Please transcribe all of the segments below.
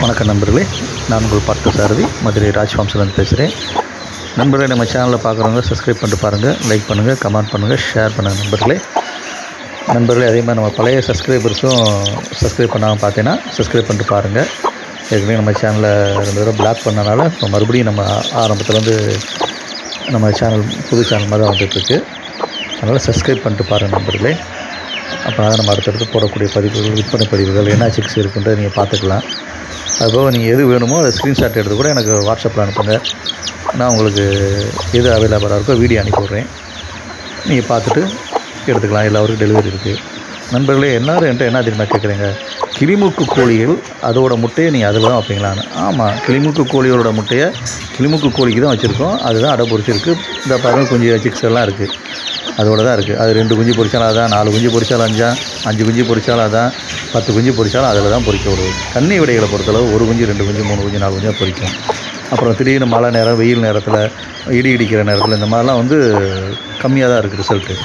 வணக்கம் நண்பர்களே. நான் உங்கள் பார்த்த சாரதி மதுரை ராஜ்வம்சலன் பேசுகிறேன் நண்பர்களே நம்ம சேனலில் பார்க்குறவங்க சப்ஸ்கிரைப் பண்ணிட்டு பாருங்கள் லைக் பண்ணுங்கள் கமெண்ட் பண்ணுங்கள் ஷேர் பண்ணுங்கள் நண்பர்களே. நண்பர்களே அதே மாதிரி நம்ம பழைய சப்ஸ்கிரைபர்ஸும் சப்ஸ்கிரைப் பண்ணாமல் பார்த்தீங்கன்னா சப்ஸ்கிரைப் பண்ணிட்டு பாருங்கள் ஏற்கனவே நம்ம சேனலை ரெண்டு தடவை பிளாக் பண்ணனால இப்போ மறுபடியும் நம்ம ஆரம்பத்துலேருந்து நம்ம சேனல் புது சேனல் மாதிரி தான் வந்துட்டுருக்கு. அதனால் சப்ஸ்கிரைப் பண்ணிட்டு பாருங்கள் நண்பர்களே. அப்போ தான் நம்ம அடுத்தடுத்து போடக்கூடிய பதிவுகள் விற்பனை பதிவுகள் என்ன சிக்ஸ் இருக்குன்றதை நீங்கள் பார்த்துக்கலாம். அதுபோக நீங்கள் எது வேணுமோ அதை ஸ்க்ரீன்ஷாட் எடுத்து கூட எனக்கு வாட்ஸ்அப்பில் அனுப்புங்க. நான் உங்களுக்கு எது அவைலபிளாக இருக்கோ வீடியோ அனுப்பி விட்றேன். நீங்கள் பார்த்துட்டு எடுத்துக்கலாம். எல்லாருக்கும் டெலிவரி இருக்குது நண்பர்களே எல்லோரும் என்கிட்ட என்ன தெரியுமா கேட்குறீங்க? கிளிமுக்கு கோழிகள் அதோட முட்டையை நீங்கள் அதில் தான் வைப்பீங்களான்னு ஆமாம் கிளிமுக்கு கோழிகளோட முட்டையை கிளிமுக்கு கோழிக்கு தான் வச்சுருக்கோம். அதுதான் அடை பொரிச்சிருக்கு இந்த பாருங்கள் கொஞ்சம் சிக்ஸ் எல்லாம் இருக்குது அதோட தான் இருக்குது அது ரெண்டு குஞ்சு பொறிச்சாலும் அதான் நாலு குஞ்சு பொறிச்சாலும் அஞ்சா அஞ்சு குஞ்சு பொறிச்சாலும் அதான் பத்து குஞ்சு பொறிச்சாலும் அதில் தான் பொறிக்க விடுவோம் கன்னி விடைகளை பொறுத்தளவு ஒரு குஞ்சு ரெண்டு குஞ்சு மூணு குஞ்சு நாலு குஞ்சாக பொறிக்கும் பொரிக்கும். அப்புறம் திடீர்னு மழை நேரம் வெயில் நேரத்தில் இடி இடிக்கிற நேரத்தில் இந்த மாதிரிலாம் வந்து கம்மியாக தான் இருக்குது ரிசல்ட்டு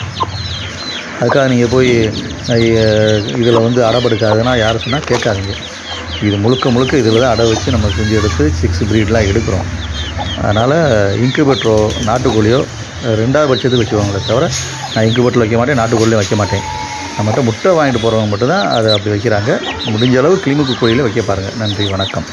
அதுக்காக நீங்கள் போய் இதில் வந்து அடப்படுக்காதுன்னா யார் சொன்னால் கேட்காதீங்க. இது முழுக்க முழுக்க இதில் தான் அடை வச்சு நம்ம குஞ்சு எடுத்து சிக்ஸ் ப்ரீட்லாம் எடுக்கிறோம். அதனால் இன்குபேட்டரோ நாட்டுக்கோழியோ ரெண்டாவது பட்சத்துக்கு வச்சுக்கோங்களே தவிர நான் இன்குபேட்டரில் வைக்க மாட்டேன் நாட்டுக்கோழிலையும் வைக்க மாட்டேன். நம்மகிட்ட முட்டை வாங்கிட்டு போகிறவங்க மட்டும்தான் அதை அப்படி வைக்கிறாங்க. முடிஞ்ச அளவு கிளிமுக்கு கோயிலில் வைக்க பாருங்கள் நன்றி வணக்கம்.